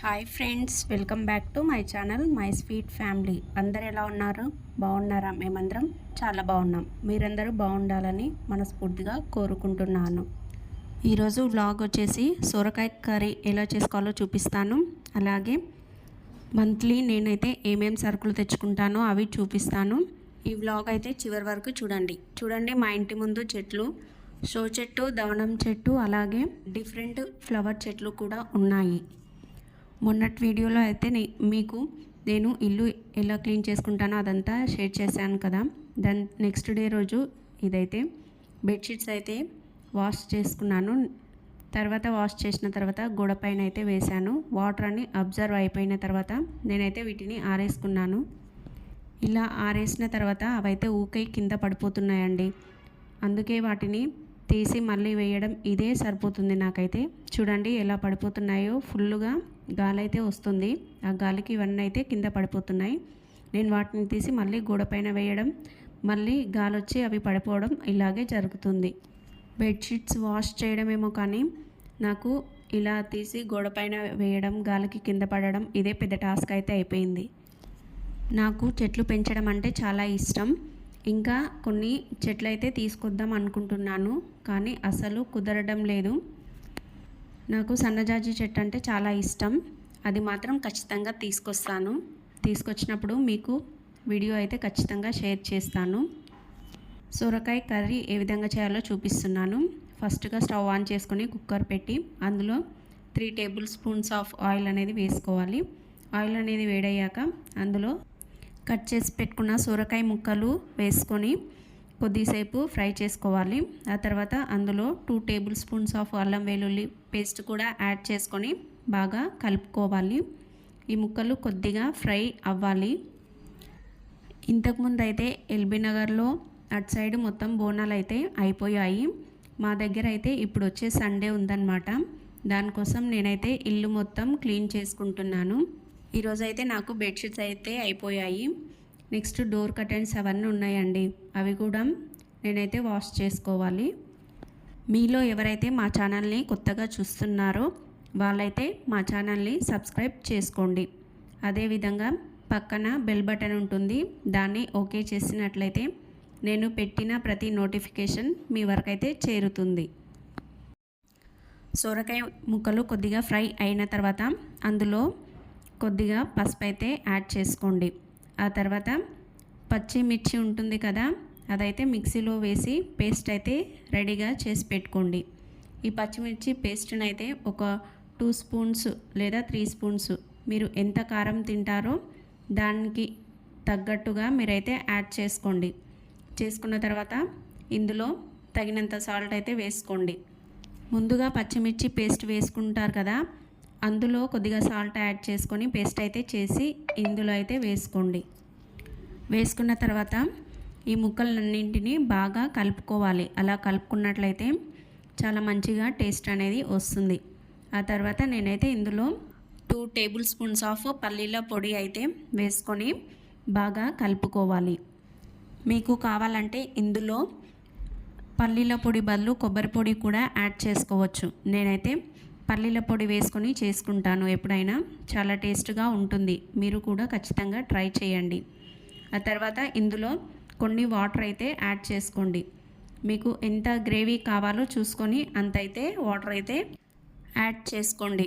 Hi friends welcome back to my channel my sweet family. అందరు ఎలా ఉన్నారు? బాగున్నారా? మేమందరం చాలా బాగున్నాం. మీరందరూ బాగుండాలని మనస్ఫూర్తిగా కోరుకుంటున్నాను. ఈరోజు వ్లాగ్ వచ్చేసి సొరకాయ కర్రీ ఎలా చేసుకోవాలో చూపిస్తాను. అలాగే మంత్లీ నేనైతే ఏమేం సరుకులు తెచ్చుకుంటానో అవి చూపిస్తాను. ఈ వ్లాగ్ అయితే చివరి వరకు చూడండి. చూడండి మా ఇంటి ముందు చెట్లు షో చెట్టు దవనం చెట్టు అలాగే డిఫరెంట్ ఫ్లవర్ చెట్లు కూడా ఉన్నాయి. మొన్నటి వీడియోలో అయితే నే- మీకు నేను ఇల్లు ఎలా క్లీన్ చేసుకుంటానో అదంతా షేర్ చేశాను కదా. దాని నెక్స్ట్ డే రోజు ఇదైతే బెడ్షీట్స్ అయితే వాష్ చేసుకున్నాను. తర్వాత వాష్ చేసిన తర్వాత గోడ పైన అయితే వేశాను. వాటర్ అని అబ్జర్వ్ అయిపోయిన తర్వాత నేనైతే వీటిని ఆరేసుకున్నాను. ఇలా ఆరేసిన తర్వాత అవైతే ఊకై కింద పడిపోతున్నాయండి. అందుకే వాటిని తీసి మళ్ళీ వేయడం ఇదే సరిపోతుంది నాకైతే. చూడండి ఎలా పడిపోతున్నాయో. ఫుల్గా గాలి అయితే వస్తుంది. ఆ గాలికి ఇవన్నీ అయితే కింద పడిపోతున్నాయి. నేను వాటిని తీసి మళ్ళీ గోడ పైన వేయడం మళ్ళీ గాలి వచ్చి అవి పడిపోవడం ఇలాగే జరుగుతుంది. బెడ్షీట్స్ వాష్ చేయడమేమో కానీ నాకు ఇలా తీసి గోడ పైన వేయడం గాలికి కింద పడడం ఇదే పెద్ద టాస్క్ అయితే అయిపోయింది. నాకు చెట్లు పెంచడం అంటే చాలా ఇష్టం. ఇంకా కొన్ని చెట్లు అయితే తీసుకొద్దాం అనుకుంటున్నాను కానీ అసలు కుదరడం లేదు. నాకు సన్నజాజి చెట్టు అంటే చాలా ఇష్టం. అది మాత్రం ఖచ్చితంగా తీసుకొస్తాను. తీసుకొచ్చినప్పుడు మీకు వీడియో అయితే ఖచ్చితంగా షేర్ చేస్తాను. సొరకాయ కర్రీ ఏ విధంగా చేయాలో చూపిస్తున్నాను. ఫస్ట్గా స్టవ్ ఆన్ చేసుకొని కుక్కర్ పెట్టి అందులో three table spoons of oil అనేది వేసుకోవాలి. ఆయిల్ అనేది వేడయ్యాక అందులో కట్ చేసి పెట్టుకున్న సొరకాయ ముక్కలు వేసుకొని కొద్దిసేపు ఫ్రై చేసుకోవాలి. ఆ తర్వాత అందులో టూ టేబుల్ స్పూన్స్ ఆఫ్ అల్లం వెల్లుల్లి పేస్ట్ కూడా యాడ్ చేసుకొని బాగా కలుపుకోవాలి. ఈ ముక్కలు కొద్దిగా ఫ్రై అవ్వాలి. ఇంతకుముందు అయితే ఎల్బీ నగర్లో అటు సైడ్ మొత్తం బోనాలు అయితే అయిపోయాయి. మా దగ్గర అయితే ఇప్పుడు వచ్చే సండే ఉందన్నమాట. దానికోసం నేనైతే ఇల్లు మొత్తం క్లీన్ చేసుకుంటున్నాను. ఈరోజు అయితే నాకు బెడ్షీట్స్ అయితే అయిపోయాయి. నెక్స్ట్ డోర్ కర్టెన్స్ అవన్నీ ఉన్నాయండి. అవి కూడా నేనైతే వాష్ చేసుకోవాలి. మీలో ఎవరైతే మా ఛానల్ని కొత్తగా చూస్తున్నారో వాళ్ళైతే మా ఛానల్ని సబ్స్క్రైబ్ చేసుకోండి. అదేవిధంగా పక్కన బెల్ బటన్ ఉంటుంది. దాన్ని ఓకే చేసినట్లయితే నేను పెట్టిన ప్రతి నోటిఫికేషన్ మీ వరకు అయితే చేరుతుంది. సొరకాయ ముక్కలు కొద్దిగా ఫ్రై అయిన తర్వాత అందులో కొద్దిగా పసుపు అయితే యాడ్ చేసుకోండి. ఆ తర్వాత పచ్చిమిర్చి ఉంటుంది కదా అదైతే మిక్సీలో వేసి పేస్ట్ అయితే రెడీగా చేసి పెట్టుకోండి. ఈ పచ్చిమిర్చి పేస్ట్ని అయితే ఒక టూ స్పూన్స్ లేదా త్రీ స్పూన్స్ మీరు ఎంత కారం తింటారో దానికి తగ్గట్టుగా మీరైతే యాడ్ చేసుకోండి. చేసుకున్న తర్వాత ఇందులో తగినంత సాల్ట్ అయితే వేసుకోండి. ముందుగా పచ్చిమిర్చి పేస్ట్ వేసుకుంటారు కదా అందులో కొద్దిగా సాల్ట్ యాడ్ చేసుకొని పేస్ట్ అయితే చేసి ఇందులో అయితే వేసుకోండి. వేసుకున్న తర్వాత ఈ ముక్కలన్నింటినీ బాగా కలుపుకోవాలి. అలా కలుపుకున్నట్లయితే చాలా మంచిగా టేస్ట్ అనేది వస్తుంది. ఆ తర్వాత నేనైతే ఇందులో టూ టేబుల్ స్పూన్స్ ఆఫ్ పల్లీల పొడి అయితే వేసుకొని బాగా కలుపుకోవాలి. మీకు కావాలంటే ఇందులో పల్లీల పొడి బదులు కొబ్బరి పొడి కూడా యాడ్ చేసుకోవచ్చు. నేనైతే పల్లీల పొడి వేసుకొని చేసుకుంటాను ఎప్పుడైనా. చాలా టేస్ట్గా ఉంటుంది. మీరు కూడా ఖచ్చితంగా ట్రై చేయండి. ఆ తర్వాత ఇందులో కొన్ని వాటర్ అయితే యాడ్ చేసుకోండి. మీకు ఎంత గ్రేవీ కావాలో చూసుకొని అంత అయితే వాటర్ అయితే యాడ్ చేసుకోండి.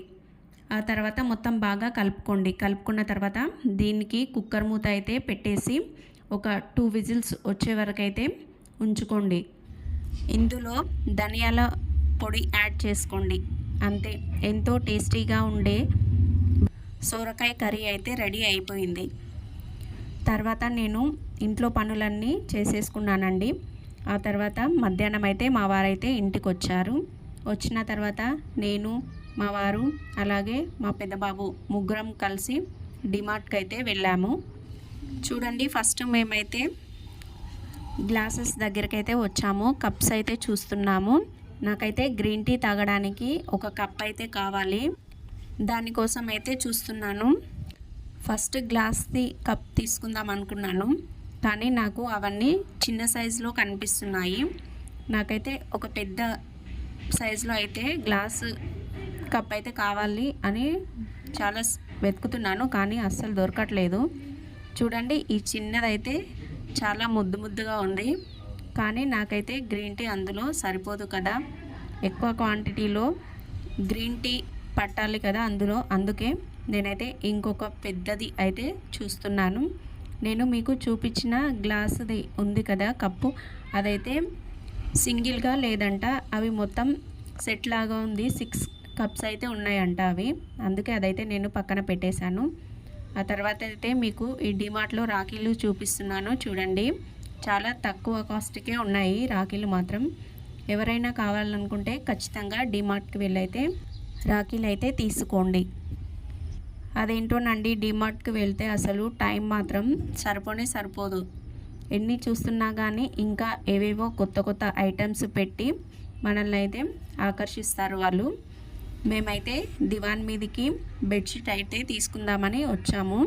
ఆ తర్వాత మొత్తం బాగా కలుపుకోండి. కలుపుకున్న తర్వాత దీనికి కుక్కర్ మూత అయితే పెట్టేసి ఒక టూ విజిల్స్ వచ్చే వరకు అయితే ఉంచుకోండి. ఇందులో ధనియాల పొడి యాడ్ చేసుకోండి. అంతే. ఎంతో టేస్టీగా ఉండే సోరకాయ కర్రీ అయితే రెడీ అయిపోయింది. తర్వాత నేను ఇంట్లో పనులన్నీ చేసేసుకున్నానండి. ఆ తర్వాత మధ్యాహ్నం అయితే మా వారైతే ఇంటికి వచ్చారు వచ్చిన తర్వాత నేను మా వారు అలాగే మా పెద్దబాబు ముగ్గురం కలిసి డిమార్ట్కి అయితే వెళ్ళాము. చూడండి ఫస్ట్ మేమైతే గ్లాసెస్ దగ్గరికి అయితే వచ్చాము. కప్స్ అయితే చూస్తున్నాము. నాకైతే గ్రీన్ టీ తాగడానికి ఒక కప్ అయితే కావాలి. దానికోసం అయితే చూస్తున్నాను. ఫస్ట్ గ్లాస్ది కప్ తీసుకుందాం అనుకున్నాను. కానీ నాకు అవన్నీ చిన్న సైజులో కనిపిస్తున్నాయి. నాకైతే ఒక పెద్ద సైజులో అయితే గ్లాస్ కప్ అయితే కావాలి అని చాలా వెతుకుతున్నాను. కానీ అస్సలు దొరకట్లేదు. చూడండి ఈ చిన్నదైతే చాలా ముద్దు ముద్దుగా ఉంది. కానీ నాకైతే గ్రీన్ టీ అందులో సరిపోదు కదా. ఎక్కువ క్వాంటిటీలో గ్రీన్ టీ పట్టాలి కదా అందులో. అందుకే నేనైతే ఇంకొక పెద్దది అయితే చూస్తున్నాను. నేను మీకు చూపించిన గ్లాసుది ఉంది కదా కప్పు. అదైతే సింగిల్గా లేదంట. అవి మొత్తం సెట్ లాగా ఉంది. సిక్స్ కప్స్ అయితే ఉన్నాయంట అవి. అందుకే అదైతే నేను పక్కన పెట్టేశాను. ఆ తర్వాత అయితే మీకు ఈ డిమార్ట్లో రాఖీలు చూపిస్తున్నాను. చూడండి. చాలా తక్కువ కాస్ట్కే ఉన్నాయి రాఖీలు మాత్రం. ఎవరైనా కావాలనుకుంటే ఖచ్చితంగా డిమార్ట్కి వెళ్ళైతే రాఖీలు అయితే తీసుకోండి. అదేంటోనండి డిమార్ట్కి వెళ్తే అసలు టైం మాత్రం సరిపోనే సరిపోదు. ఎన్ని చూస్తున్నా కానీ ఇంకా ఏవేవో కొత్త కొత్త ఐటమ్స్ పెట్టి మనల్ని అయితే ఆకర్షిస్తారు వాళ్ళు. మేమైతే దివాన్ మీదకి బెడ్షీట్ అయితే తీసుకుందామని వచ్చాము.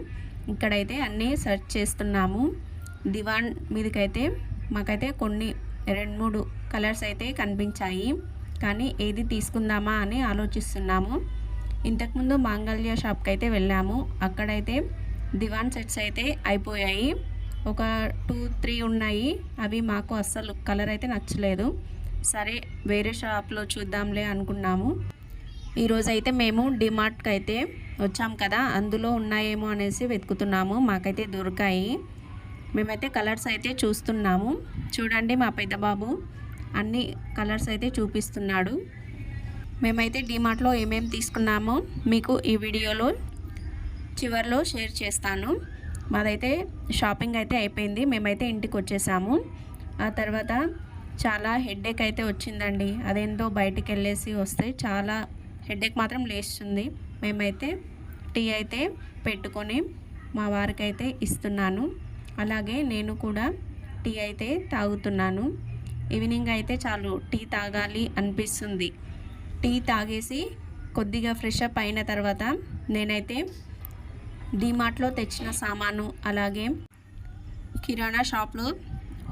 ఇక్కడైతే అన్నీ సెర్చ్ చేస్తున్నాము. దివాన్ మీదకైతే మాకైతే కొన్ని రెండు మూడు కలర్స్ అయితే కనిపించాయి. కానీ ఏది తీసుకుందామా అని ఆలోచిస్తున్నాము. ఇంతకుముందు మాంగళ్య షాప్కి అయితే వెళ్ళాము. అక్కడైతే దివాన్ సెట్స్ అయితే అయిపోయాయి. ఒక టూ త్రీ ఉన్నాయి. అవి మాకు అస్సలు కలర్ అయితే నచ్చలేదు. సరే వేరే షాప్లో చూద్దాంలే అనుకున్నాము. ఈరోజు అయితే మేము డిమార్ట్కి అయితే వచ్చాం కదా. అందులో ఉన్నాయేమో అనేసి వెతుకుతున్నాము. మాకైతే దొరికాయి. మేమైతే కలర్స్ అయితే చూస్తున్నాము. చూడండి మా పెద్దబాబు అన్ని కలర్స్ అయితే చూపిస్తున్నాడు. మేమైతే డిమార్ట్లో ఏమేమి తీసుకున్నామో మీకు ఈ వీడియోలో చివరిలో షేర్ చేస్తాను. మాదైతే షాపింగ్ అయితే అయిపోయింది. మేమైతే ఇంటికి వచ్చేసాము. ఆ తర్వాత చాలా హెడ్ఏక్ అయితే వచ్చిందండి. అదేందో బయటికి వెళ్ళేసి వస్తే చాలా హెడ్ఏక్ మాత్రం లేస్తుంది. మేమైతే టీ అయితే పెట్టుకొని మా వారికైతే ఇస్తున్నాను. అలాగే నేను కూడా టీ అయితే తాగుతున్నాను. ఈవినింగ్ అయితే చాలు టీ తాగాలి అనిపిస్తుంది. టీ తాగేసి కొద్దిగా ఫ్రెష్ అప్ అయిన తర్వాత నేనైతే డీమార్ట్లో తెచ్చిన సామాను అలాగే కిరాణా షాప్లో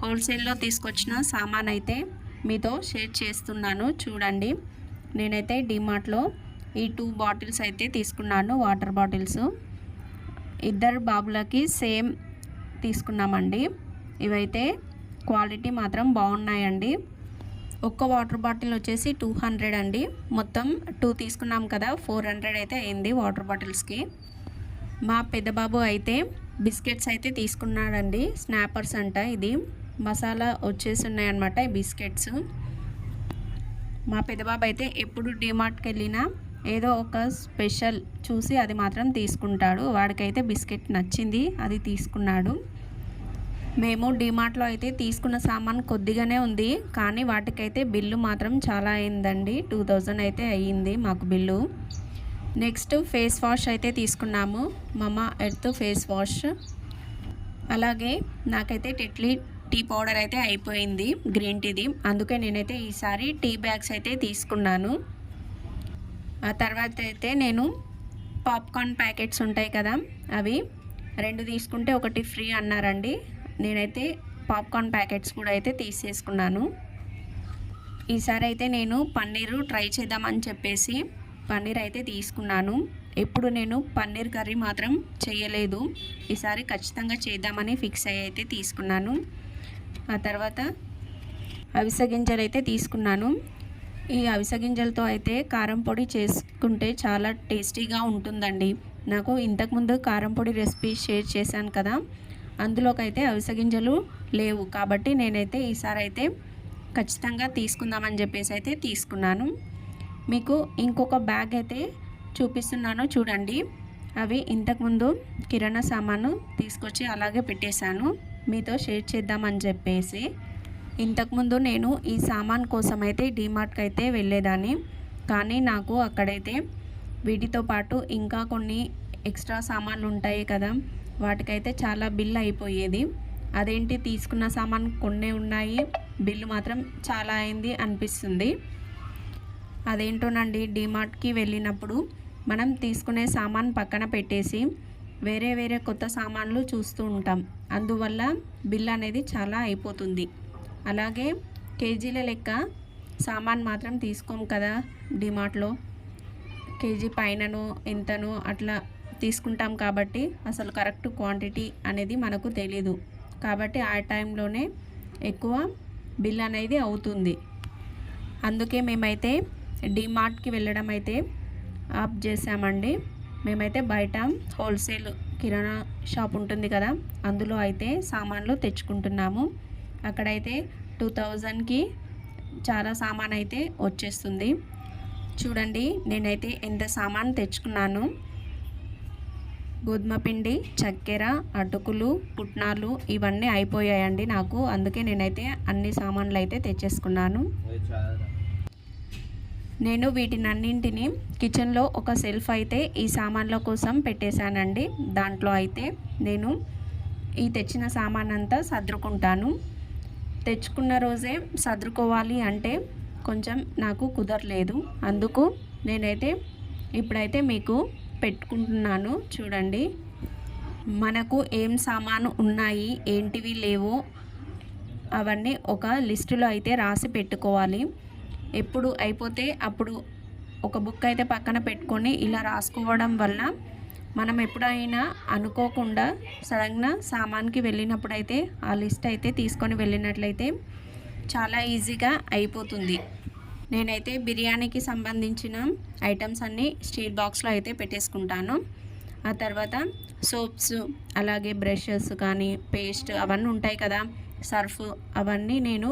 హోల్సేల్లో తీసుకొచ్చిన సామాన్ అయితే మీతో షేర్ చేస్తున్నాను. చూడండి నేనైతే డీమార్ట్లో ఈ టూ బాటిల్స్ అయితే తీసుకున్నాను వాటర్ బాటిల్స్. ఇద్దరు బాబులకి సేమ్ తీసుకున్నామండి. ఇవైతే క్వాలిటీ మాత్రం బాగున్నాయండి. ఒక్క వాటర్ బాటిల్ వచ్చేసి టూ హండ్రెడ్ అండి. మొత్తం టూ తీసుకున్నాం కదా ఫోర్ హండ్రెడ్ అయితే అయింది వాటర్ బాటిల్స్కి. మా పెద్దబాబు అయితే బిస్కెట్స్ అయితే తీసుకున్నాడండి స్నాపర్స్ అంట ఇది. మసాలా వచ్చేసి ఉన్నాయన్నమాట ఈ బిస్కెట్స్. మా పెద్దబాబు అయితే ఎప్పుడు డిమార్ట్కి వెళ్ళినా ఏదో ఒక స్పెషల్ చూసి అది మాత్రం తీసుకుంటాడు. వాడికైతే బిస్కెట్ నచ్చింది అది తీసుకున్నాడు. మేము డిమార్ట్లో అయితే తీసుకున్న సామాన్ కొద్దిగానే ఉంది కానీ వాటికైతే బిల్లు మాత్రం చాలా అయిందండి. టూ థౌజండ్ అయితే అయ్యింది మాకు బిల్లు. నెక్స్ట్ ఫేస్ వాష్ అయితే తీసుకున్నాము. Mamaearth face wash. అలాగే నాకైతే టెట్లీ టీ పౌడర్ అయితే అయిపోయింది గ్రీన్ టీది. అందుకే నేనైతే ఈసారి టీ బ్యాగ్స్ అయితే తీసుకున్నాను. తర్వాత అయితే నేను పాప్కార్న్ ప్యాకెట్స్ ఉంటాయి కదా అవి రెండు తీసుకుంటే ఒకటి ఫ్రీ అన్నారండి. నేనైతే పాప్కార్న్ ప్యాకెట్స్ కూడా అయితే తీసేసుకున్నాను. ఈసారి అయితే నేను పన్నీరు ట్రై చేద్దామని చెప్పేసి పన్నీర్ అయితే తీసుకున్నాను. ఎప్పుడు నేను పన్నీర్ కర్రీ మాత్రం చేయలేదు. ఈసారి ఖచ్చితంగా చేద్దామని ఫిక్స్ అయ్యి అయితే తీసుకున్నాను. ఆ తర్వాత అవిసె గింజలు అయితే తీసుకున్నాను. ఈ అవిసె గింజలతో అయితే కారం పొడి చేసుకుంటే చాలా టేస్టీగా ఉంటుందండి. నాకు ఇంతకుముందు కారం పొడి రెసిపీ షేర్ చేశాను కదా అందులోకైతే అవిసె గింజలు లేవు. కాబట్టి నేనైతే ఈసారి అయితే ఖచ్చితంగా తీసుకుందామని చెప్పేసి అయితే తీసుకున్నాను. మీకు ఇంకొక బ్యాగ్ అయితే చూపిస్తున్నాను చూడండి. అవి ఇంతకుముందు కిరాణా సామాను తీసుకొచ్చి అలాగే పెట్టేశాను. మీతో షేర్ చేద్దామని చెప్పేసి. ఇంతకుముందు నేను ఈ సామాన్ కోసం అయితే డీమార్ట్కి అయితే వెళ్ళేదాన్ని. కానీ నాకు అక్కడైతే వీటితో పాటు ఇంకా కొన్ని ఎక్స్ట్రా సామాన్లు ఉంటాయి కదా వాటికైతే చాలా బిల్ అయిపోయేది. అదేంటి తీసుకున్న సామాన్ కొన్ని ఉన్నాయి బిల్లు మాత్రం చాలా అయింది అనిపిస్తుంది. అదేంటోనండి డిమార్ట్కి వెళ్ళినప్పుడు మనం తీసుకునే సామాన్ పక్కన పెట్టేసి వేరే వేరే కొత్త సామాన్లు చూస్తూ ఉంటాం. అందువల్ల బిల్ అనేది చాలా అయిపోతుంది. అలాగే కేజీల లెక్క సామాన్ మాత్రం తీసుకోం కదా డిమార్ట్లో. కేజీ పైనను ఎంతను అట్లా తీసుకుంటాం కాబట్టి అసలు కరెక్ట్ క్వాంటిటీ అనేది మనకు తెలీదు. కాబట్టి ఆ టైంలోనే ఎక్కువ బిల్ అనేది అవుతుంది. అందుకే మేమైతే డిమార్ట్కి వెళ్ళడం అయితే ఆప్ చేసామండి. మేమైతే బయట హోల్సేల్ కిరాణా షాప్ ఉంటుంది కదా అందులో అయితే సామాన్లు తెచ్చుకుంటున్నాము. అక్కడైతే టూ థౌజండ్కి చాలా సామాన్ అయితే వచ్చేస్తుంది. చూడండి నేనైతే ఎంత సామాన్ తెచ్చుకున్నాను. గోధుమ పిండి చక్కెర అటుకులు పుట్నాలు ఇవన్నీ అయిపోయాయండి నాకు. అందుకే నేనైతే అన్ని సామాన్లు అయితే తెచ్చేసుకున్నాను. నేను వీటినన్నింటిని కిచెన్లో ఒక సెల్ఫ్ అయితే ఈ సామాన్ల కోసం పెట్టేశానండి. దాంట్లో అయితే నేను ఈ తెచ్చిన సామాన్ అంతా సర్దుకుంటాను. తెచ్చుకున్న రోజే సర్దుకోవాలి అంటే కొంచెం నాకు కుదరలేదు. అందుకు నేనైతే ఇప్పుడైతే మీకు పెట్టుకుంటున్నాను. చూడండి. మనకు ఏం సామాను ఉన్నాయి ఏంటివి లేవో అవన్నీ ఒక లిస్టులో అయితే రాసి పెట్టుకోవాలి. ఎప్పుడు అయిపోతే అప్పుడు ఒక బుక్ అయితే పక్కన పెట్టుకొని ఇలా రాసుకోవడం వల్ల మనం ఎప్పుడైనా అనుకోకుండా సడన్గా సామాన్కి వెళ్ళినప్పుడైతే ఆ లిస్ట్ అయితే తీసుకొని వెళ్ళినట్లయితే చాలా ఈజీగా అయిపోతుంది. నేనైతే బిర్యానీకి సంబంధించిన ఐటమ్స్ అన్నీ స్టీల్ బాక్స్లో అయితే పెట్టేసుకుంటాను. ఆ తర్వాత సోప్స్ అలాగే బ్రషెస్ కానీ పేస్ట్ అవన్నీ ఉంటాయి కదా సర్ఫ్ అవన్నీ నేను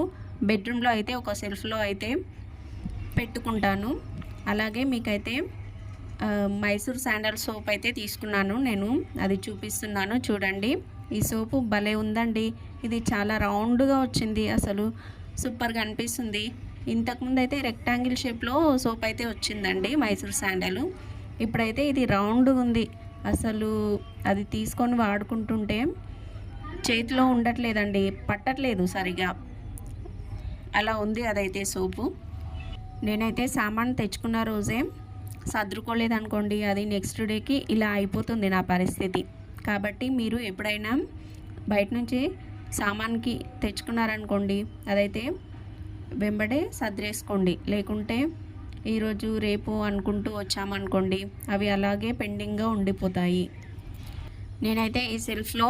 బెడ్రూమ్లో అయితే ఒక సెల్ఫ్లో అయితే పెట్టుకుంటాను. అలాగే మీకైతే మైసూర్ శాండల్ సోప్ అయితే తీసుకున్నాను నేను. అది చూపిస్తున్నాను చూడండి. ఈ సోపు భలే ఉందండి. ఇది చాలా రౌండ్గా వచ్చింది అసలు. సూపర్గా అనిపిస్తుంది. ఇంతకుముందు అయితే రెక్టాంగిల్ షేప్లో సోప్ అయితే వచ్చిందండి మైసూర్ శాండల్. ఇప్పుడైతే ఇది రౌండ్ ఉంది. అసలు అది తీసుకొని వాడుకుంటుంటే చేతిలో ఉండట్లేదండి పట్టట్లేదు సరిగా. అలా ఉంది అదైతే సోపు. నేనైతే సామాన్ తెచ్చుకున్న రోజే సర్దుకోలేదు అనుకోండి అది నెక్స్ట్ డేకి ఇలా అయిపోతుంది నా పరిస్థితి. కాబట్టి మీరు ఎప్పుడైనా బయట నుంచి సామాన్కి తెచ్చుకున్నారనుకోండి అదైతే వెంబడే సర్దేసుకోండి. లేకుంటే ఈరోజు రేపు అనుకుంటూ వచ్చామనుకోండి అవి అలాగే పెండింగ్గా ఉండిపోతాయి. నేనైతే ఈ సెల్ఫ్లో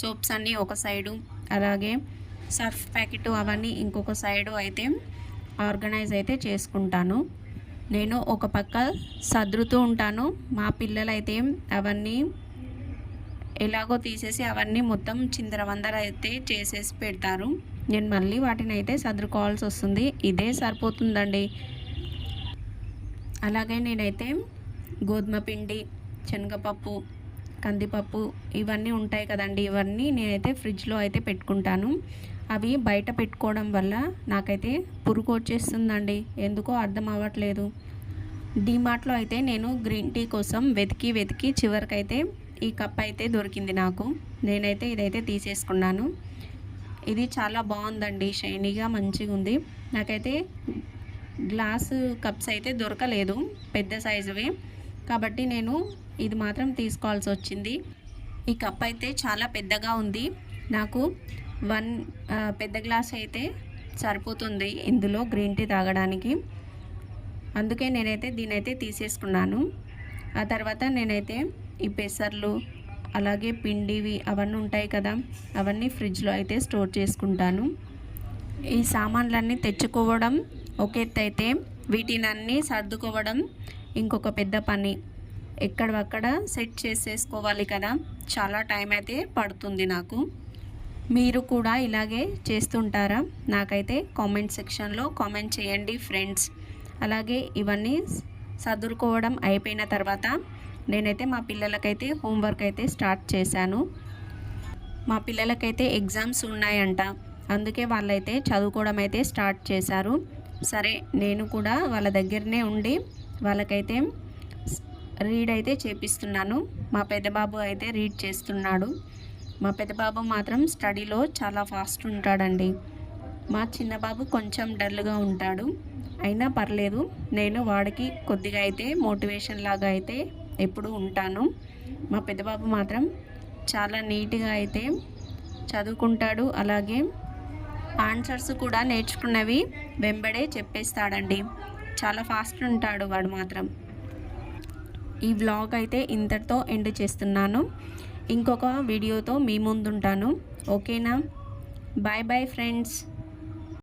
సోప్స్ అన్నీ ఒక సైడు అలాగే సర్ఫ్ ప్యాకెట్ అవన్నీ ఇంకొక సైడు అయితే ఆర్గనైజ్ అయితే చేసుకుంటాను. నేను ఒక పక్క సర్దుతూ ఉంటాను. మా పిల్లలైతే అవన్నీ ఎలాగో తీసేసి అవన్నీ మొత్తం చిందరవందర అయితే చేసేసి పెడతారు. నేను మళ్ళీ వాటిని అయితే సర్దుకోవాల్సి వస్తుంది. ఇదే సరిపోతుందండి. అలాగే నేనైతే గోధుమ పిండి శనగపప్పు కందిపప్పు ఇవన్నీ ఉంటాయి కదండి. ఇవన్నీ నేనైతే ఫ్రిడ్జ్లో అయితే పెట్టుకుంటాను. అవి బయట పెట్టుకోవడం వల్ల నాకైతే పురుగు వచ్చేస్తుందండి. ఎందుకో అర్థం అవ్వట్లేదు. డీమార్ట్లో అయితే నేను గ్రీన్ టీ కోసం వెతికి వెతికి చివరికైతే ఈ కప్ అయితే దొరికింది నాకు. నేనైతే ఇదైతే తీసేసుకున్నాను. ఇది చాలా బాగుందండి షైనీగా మంచిగా ఉంది. నాకైతే గ్లాస్ కప్స్ అయితే దొరకలేదు పెద్ద సైజువి. కాబట్టి నేను ఇది మాత్రం తీసుకోవాల్సి వచ్చింది. ఈ కప్ అయితే చాలా పెద్దగా ఉంది. నాకు వన్ పెద్ద గ్లాస్ అయితే సరిపోతుంది ఇందులో గ్రీన్ టీ తాగడానికి. అందుకే నేనైతే దీనైతే తీసేసుకున్నాను. ఆ తర్వాత నేనైతే ఈ పెసర్లు అలాగే పిండివి అవన్నీ ఉంటాయి కదా అవన్నీ ఫ్రిడ్జ్లో అయితే స్టోర్ చేసుకుంటాను. ఈ సామాన్లన్నీ తెచ్చుకోవడం ఒక ఎత్తు అయితే వీటినన్నీ సర్దుకోవడం ఇంకొక పెద్ద పని. ఎక్కడవక్కడ సెట్ చేసేసుకోవాలి కదా చాలా టైం అయితే పడుతుంది నాకు. మీరు కూడా ఇలాగే చేస్తుంటారా? నాకైతే కామెంట్ సెక్షన్లో కామెంట్ చేయండి ఫ్రెండ్స్. అలాగే ఇవన్నీ సర్దుకోవడం అయిపోయిన తర్వాత నేనైతే మా పిల్లలకైతే హోంవర్క్ అయితే స్టార్ట్ చేశాను. మా పిల్లలకైతే ఎగ్జామ్స్ ఉన్నాయంట. అందుకే వాళ్ళైతే చదువుకోవడం అయితే స్టార్ట్ చేశారు. సరే నేను కూడా వాళ్ళ దగ్గరనే ఉండి వాళ్ళకైతే రీడ్ అయితే చేపిస్తున్నాను. మా పెద్దబాబు అయితే రీడ్ చేస్తున్నాడు. మా పెద్దబాబు మాత్రం స్టడీలో చాలా ఫాస్ట్ ఉంటాడండి. మా చిన్న బాబు కొంచెం డల్గా ఉంటాడు. అయినా పర్లేదు నేను వాడికి కొద్దిగా అయితే మోటివేషన్ లాగా అయితే ఎప్పుడు ఉంటాను. మా పెద్దబాబు మాత్రం చాలా నీట్గా అయితే చదువుకుంటాడు. అలాగే ఆన్సర్స్ కూడా నేర్చుకున్నవి వెంబడే చెప్పేస్తాడండి. చాలా ఫాస్ట్ ఉంటాడు వాడు మాత్రం. ఈ వ్లాగ్ అయితే ఇంతటితో ఎండ్ చేస్తున్నాను. ఇంకొక వీడియోతో మీ ముందుంటాను. ఓకేనా? Bye bye friends.